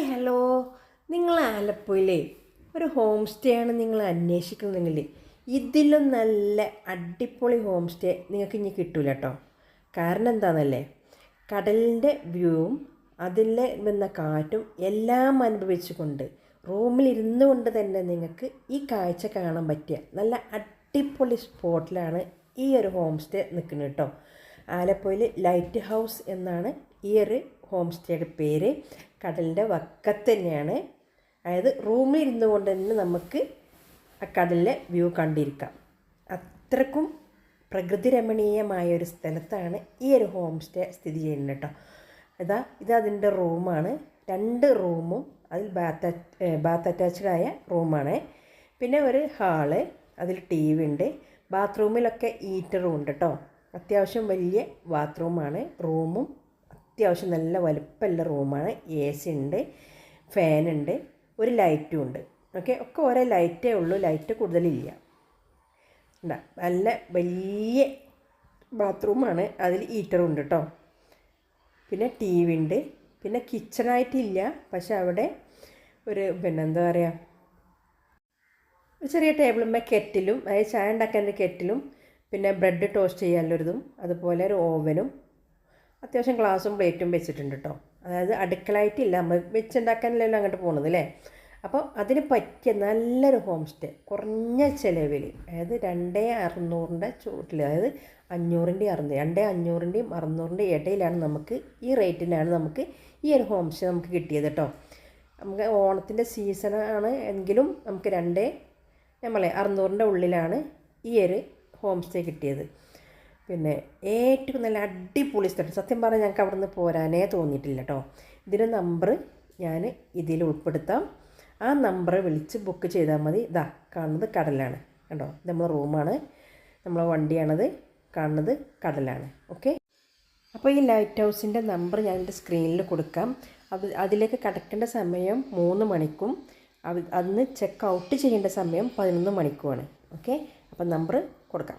Hi hello നിങ്ങൾ ആലപ്പുഴയിലെ ഒരു ഹോം സ്റ്റേ ആണ് നിങ്ങൾ അന്വേഷിക്കുന്നെങ്കിൽ ഇതിലും നല്ല അടിപൊളി ഹോം സ്റ്റേ നിങ്ങൾക്ക് ഇനി കിട്ടൂല കേട്ടോ കാരണം എന്താണെന്നല്ലേ കടലിന്റെ വ്യൂവും അതിൽ വന്ന കാറ്റും എല്ലാം അനുഭവിച്ചുകൊണ്ട് റൂമിലിരുന്നു കൊണ്ട് തന്നെ നിങ്ങൾക്ക് ഈ കാഴ്ച കാണാൻ പറ്റിയ നല്ല അടിപൊളി സ്പോട്ടിലാണ് ഈ ഒരു ഹോം സ്റ്റേ നിൽക്കുന്നത് കേട്ടോ ആലപ്പുഴയിൽ ലൈറ്റ് ഹൗസ് എന്നാണ് ഈ ഒരു ഹോം സ്റ്റേയുടെ പേര്. കടലിന്റെ വക്കത്ത് തന്നെയാണ്. അതായത് റൂമിൽ ഇരുന്നു കൊണ്ട് തന്നെ നമുക്ക് ആ കടലിലെ വ്യൂ കണ്ടിരിക്കാം. അത്രക്കും പ്രകൃതിരമണീയമായ ഒരു സ്ഥലത്താണ് ഈ ഒരു ഹോം സ്റ്റേ സ്ഥിതി ചെയ്യുന്നത് കേട്ടോ. ഇതാ അതിന്റെ റൂമാണ്. രണ്ട് റൂമും അതിൽ ബാത്ത് ബാത്ത് അറ്റാച്ച്ഡായ റൂമാണ്. പിന്നെ ഒരു ഹാൾ അതിൽ ടി വി ഉണ്ട്. ബാത്റൂമിലൊക്കെ ഹീറ്ററും ഉണ്ട് കേട്ടോ. അത്യാവശ്യം വലിയ ബാത്റൂമാണ് റൂമും അത്യാവശ്യം നല്ല വലുപ്പമുള്ള റൂമാണ്. എ സി ഉണ്ട് ഫാനുണ്ട് ഒരു ലൈറ്റും ഉണ്ട്. ഓക്കെ ഒക്കെ ഓരോ ലൈറ്റേ ഉള്ളൂ ലൈറ്റ് കൂടുതലില്ല. നല്ല വലിയ ബാത്റൂമാണ്. അതിൽ ഹീറ്റർ ഉണ്ട് കേട്ടോ പിന്നെ ടി വി ഉണ്ട്. പിന്നെ കിച്ചണായിട്ടില്ല പക്ഷെ അവിടെ ഒരു പിന്നെ എന്താ പറയുക ഒരു ചെറിയ ടേബിളുമ്മേ കെറ്റിലും അതായത് ചായ ഉണ്ടാക്കാൻ ഒരു കെറ്റിലും പിന്നെ ബ്രെഡ് ടോസ്റ്റ് ചെയ്യാനുള്ളൊരിതും അതുപോലെ ഒരു ഓവനും അത്യാവശ്യം ഗ്ലാസും പ്ലേറ്റും വെച്ചിട്ടുണ്ട് കേട്ടോ അതായത് അടുക്കളയായിട്ടില്ല നമ്മൾ വെച്ചുണ്ടാക്കാനല്ലല്ലോ അങ്ങോട്ട് പോകുന്നത് അല്ലേ അപ്പോൾ അതിന് പറ്റിയ നല്ലൊരു ഹോം സ്റ്റേ കുറഞ്ഞ ചിലവിൽ അതായത് രണ്ടേ അറുന്നൂറിന്റെ ചൂട്ടിൽ അതായത് അഞ്ഞൂറിന്റെ അറുന്നൂറ് രണ്ടേ അഞ്ഞൂറിന്റെയും അറുന്നൂറിന്റെ ഇടയിലാണ് നമുക്ക് ഈ റേറ്റിലാണ് നമുക്ക് ഈ ഒരു ഹോം സ്റ്റേ നമുക്ക് കിട്ടിയത് കേട്ടോ നമുക്ക് ഓണത്തിന്റെ സീസണാണ് എങ്കിലും നമുക്ക് രണ്ടേ നമ്മളെ അറുന്നൂറിന്റെ ഉള്ളിലാണ് ഈ ഒരു ഹോം സ്റ്റേ കിട്ടിയത്. പിന്നെ ഏറ്റവും നല്ല അടിപൊളി സ്ഥലം. സത്യം പറഞ്ഞാൽ ഞങ്ങൾക്ക് അവിടെ നിന്ന് പോരാനേ തോന്നിയിട്ടില്ല കേട്ടോ ഇതിന്റെ നമ്പർ ഞാൻ ഇതിൽ ഉൾപ്പെടുത്താം. ആ നമ്പർ വിളിച്ച് ബുക്ക് ചെയ്താൽ മതി. ഇതാ കാണുന്നത് കടലാണ്. കണ്ടോ? ഇത് നമ്മളെ റൂമാണ് നമ്മളെ വണ്ടിയാണത്. കാണുന്നത് കടലാണ്. ഓക്കെ അപ്പോൾ ഈ ലൈറ്റ് ഹൗസിന്റെ നമ്പർ ഞാൻ എന്റെ സ്ക്രീനിൽ കൊടുക്കാം. അത് അതിലേക്ക് കടക്കേണ്ട സമയം മൂന്ന് മണിക്കും. അത് അന്ന് ചെക്ക് ഔട്ട് ചെയ്യേണ്ട സമയം പതിനൊന്ന് മണിക്കുമാണ്. ഓക്കെ അപ്പോൾ നമ്പർ കൊടുക്കാം